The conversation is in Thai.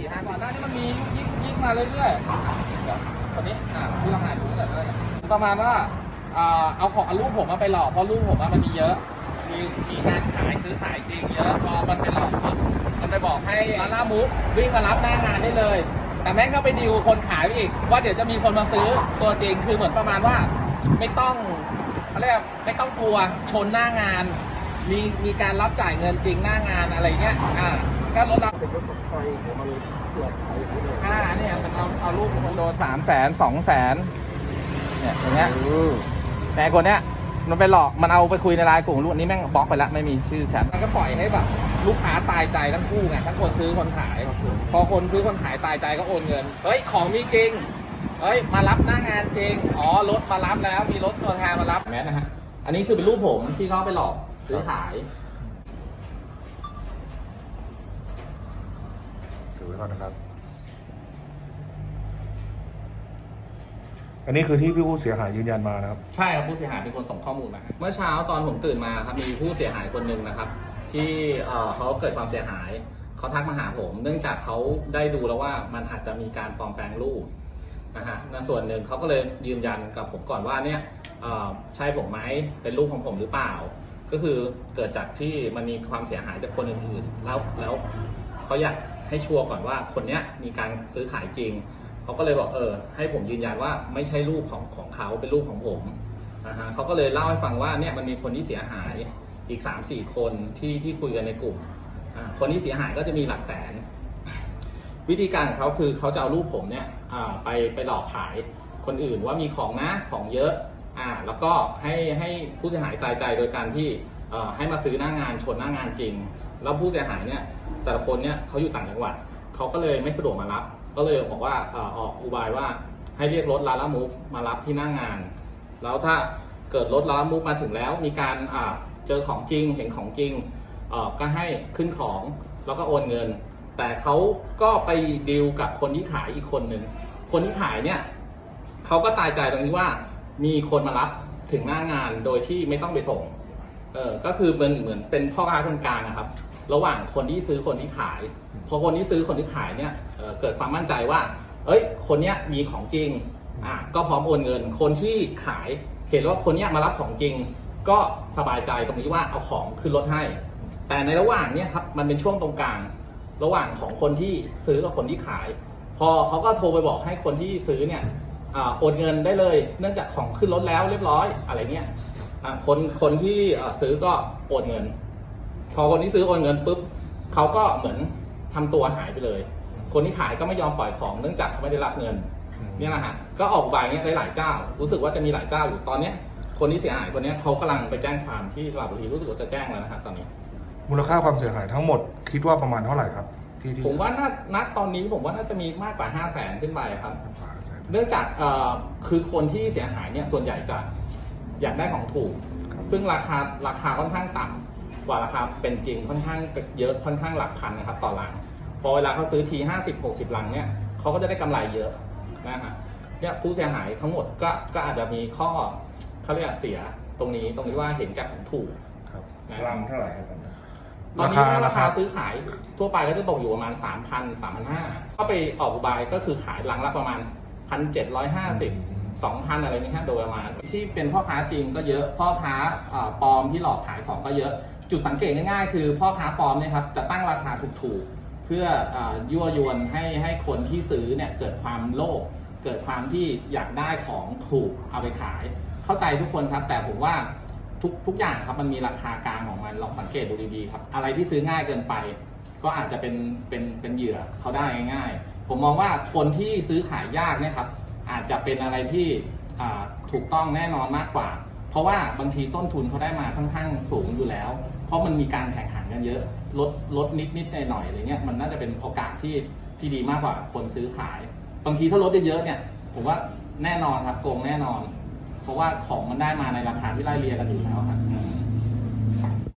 ลูกค้าซื้อทีห้าก่อนหน้านี้มันมียิ่งยิ่งมาเรื่อยๆเดี๋ยวนนี้อ่าผู้ต้องหาดูแต่เลยประมาณว่าอ่าเอาของอารูปผมมาไปหลอกเพราะรูปผมมันมีเยอะมีมีงานขายซื้อขายจริงเยอะพอมันไปหลอกปุ๊บมันไปบอกให้ร้านล่ามุกวิ่งมารับหน้างานได้เลย แต่แม่งก็ไปดีลคนขายอีก ว่าเดี๋ยวจะมีคนมาซื้อตัวจริงคือเหมือนประมาณว่า ไม่ต้องเขาเรียกไม่ต้องกลัวชนหน้างาน มีมีการรับจ่ายเงินจริงหน้างานอะไรเงี้ยอ่า ก็ลดราเป็นรถของใครผมมาเลยตรวจขายอย่างนี้เลยอ่าเนี่ยมันเอาเอารูปคนโดนสามแสนสองแสนเนี่ยอย่างเงี้ยแต่คนเนี้ยมันไปหลอกมันเอาไปคุยในไลน์กลุ่มลูกนี้แม่งบล็อกไปแล้วไม่มีชื่อแชทมันก็ปล่อยให้แบบลูกค้าตายใจทั้งคู่ไงทั้งคนซื้อคนขาย พอคนซื้อคนขายตายใจก็โอนเงินเฮ้ยของมีจริงเฮ้ยมารับหน้างานจริงอ๋อรถมารับแล้วมีรถตัวแทนมารับแมสนะฮะอันนี้คือเป็นรูปผมที่เขาไปหลอกซื้อขาย ไว้ก่อนนะครับ อันนี้คือที่พี่ผู้เสียหายยืนยันมานะครับ ใช่ครับผู้เสียหายเป็นคนส่งข้อมูลมาเมื่อเช้าตอนผมตื่นมาครับมีผู้เสียหายคนหนึ่งนะครับ ที่เอ่อเขาเกิดความเสียหายเขาทักมาหาผม เนื่องจากเขาได้ดูแล้วว่ามันอาจจะมีการปลอมแปลงรูปนะฮะในส่วนหนึ่งเขาก็เลยยืนยันกับผมก่อนว่าเนี่ยเอ่อใช่ผมไหมเป็นรูปของผมหรือเปล่า ก็คือเกิดจากที่มันมีความเสียหายจากคนอื่นๆ แล้วแล้ว เขาอยากให้ชัวร์ก่อนว่าคนเนี้ยมีการซื้อขายจริงเขาก็เลยบอกเออ ให้ผมยืนยันว่าไม่ใช่ลูกของของเขาเป็นลูกของผมนะฮะเขาก็เลยเล่าให้ฟังว่าเนี่ยมันมีคนที่เสียหายอีก 3 4 คนที่ที่คุยกันในกลุ่มคนที่เสียหายก็จะมีหลักแสน วิธีการของเขาคือเขาจะเอารูปผมเนี่ยไปไปหลอกขายคนอื่นว่ามีของนะของเยอะอ่าแล้วก็ให้ให้ผู้เสียหายตายใจโดยการที่ ให้มาซื้อหน้างานชนหน้างานจริง แล้วผู้เสียหายเนี่ยแต่ละคนเนี่ยเขาอยู่ต่างจังหวัดเขาก็เลยไม่สะดวกมารับ ก็เลยบอกว่าออกอุบายว่าให้เรียกรถลาล่ามูฟมารับที่หน้างาน แล้วถ้าเกิดรถลาล่ามูฟมาถึงแล้ว มีการเจอของจริงเห็นของจริงก็ให้ขึ้นของแล้วก็โอนเงิน แต่เขาก็ไปดีลกับคนที่ขายอีกคนหนึ่งคนที่ขายเนี่ยเขาก็ตายใจตรงนี้ว่ามีคนมารับถึงหน้างานโดยที่ไม่ต้องไปส่ง เออก็คือเป็นเหมือนเป็นพ่อค้าคนกลางอะครับ ระหว่างคนที่ซื้อคนที่ขาย พอคนที่ซื้อคนที่ขายเนี่ยเอ่อเกิดความมั่นใจว่า เอ้ย คนเนี้ยมีของจริงอะก็พร้อมโอนเงิน คนที่ขายเห็นว่าคนเนี้ยมารับของจริง ก็สบายใจตรงนี้ว่าเอาของขึ้นรถให้ แต่ในระหว่างเนี่ยครับมันเป็นช่วงตรงกลาง ระหว่างของคนที่ซื้อกับคนที่ขาย พอเขาก็โทรไปบอกให้คนที่ซื้อเนี่ยอ่าโอนเงินได้เลย เนื่องจากของขึ้นรถแล้วเรียบร้อยอะไรเงี้ยอ่า คนคนที่อ่าซื้อก็โอนเงิน พอคนที่ซื้อโอนเงินปุ๊บเขาก็เหมือนทำตัวหายไปเลย คนที่ขายก็ไม่ยอมปล่อยของเนื่องจากเขาไม่ได้รับเงินเนี่ยนะฮะก็ออกอุบายเนี้ยได้หลายเจ้า รู้สึกว่าจะมีหลายเจ้าอยู่ตอนเนี้ยคนที่เสียหายคนเนี้ยเขากำลังไปแจ้งความที่สระบุรีรู้สึกว่าจะแจ้งแล้วนะครับตอนนี้ มูลค่าความเสียหายทั้งหมดคิดว่าประมาณเท่าไหร่ครับที่ที่ผมว่าน่าณตอนนี้ผมว่าน่าจะมีมากกว่า 5 0 0แสนขึ้นไปครับฝาแสนเนื่องจากเอ่อคือคนที่เสียหายเนี่ยส่วนใหญ่จะ อยากได้ของถูกครับซึ่งราคาราคาค่อนข้างต่ำกว่าราคาเป็นจริงค่อนข้างเยอะค่อนข้างหลักพันนะครับต่อลัง พอเวลาเขาซื้อที50 60ลังเนี่ยเขาก็จะได้กำไรเยอะนะฮะเนี่ยผู้เสียหายทั้งหมดก็ก็อาจจะมีข้อเขาเรียกเสียตรงนี้ตรงนี้ว่าเห็นแก่ของถูกครับนะรังเท่าไหร่ครับตอนนี้ตอนนี้ถ้าราราคาคาซื้อขายทั่วไปก็จะตกอยู่ประมาณ 3,000 3,500ก็ไปออกอุบายก็คือขายลังละประมาณ 1,750 2,000 อะไรนี่ฮะโดยประมาณที่เป็นพ่อค้าจริงก็เยอะ พ่อค้าปลอมที่หลอกขายของก็เยอะ จุดสังเกตง่ายๆ คือพ่อค้าปลอมเนี่ยครับจะตั้งราคาถูกๆ เพื่ออ่อยั่วยวนให้ให้คนที่ซื้อเนี่ยเกิดความโลภเกิดความที่อยากได้ของถูกเอาไปขาย เข้าใจทุกคนครับ แต่ผมว่าทุกทุกอย่างครับมันมีราคากลางของมันลองสังเกตดูดีๆครับ อะไรที่ซื้อง่ายเกินไป ก็อาจจะเป็นเป็นเป็นเหยื่อเขาได้ง่ายๆ ผมมองว่าคนที่ซื้อขายยากเนี่ยครับ อาจจะเป็นอะไรที่ถูกต้องแน่นอนมากกว่า เพราะว่าบางทีต้นทุนเขาได้มาค่อนข้างสูงอยู่แล้ว เพราะมันมีการแข่งขันกันเยอะลดลดนิดนิดหน่อยหน่อยๆอะไรเงี้ยมันน่าจะเป็นโอกาสที่ที่ดีมากกว่าคนซื้อขาย บางทีถ้าลดเยอะๆเนี่ยผมว่าแน่นอนครับโกงแน่นอน เพราะว่าของมันได้มาในราคาที่ไล่เรียกันอยู่แล้วครับ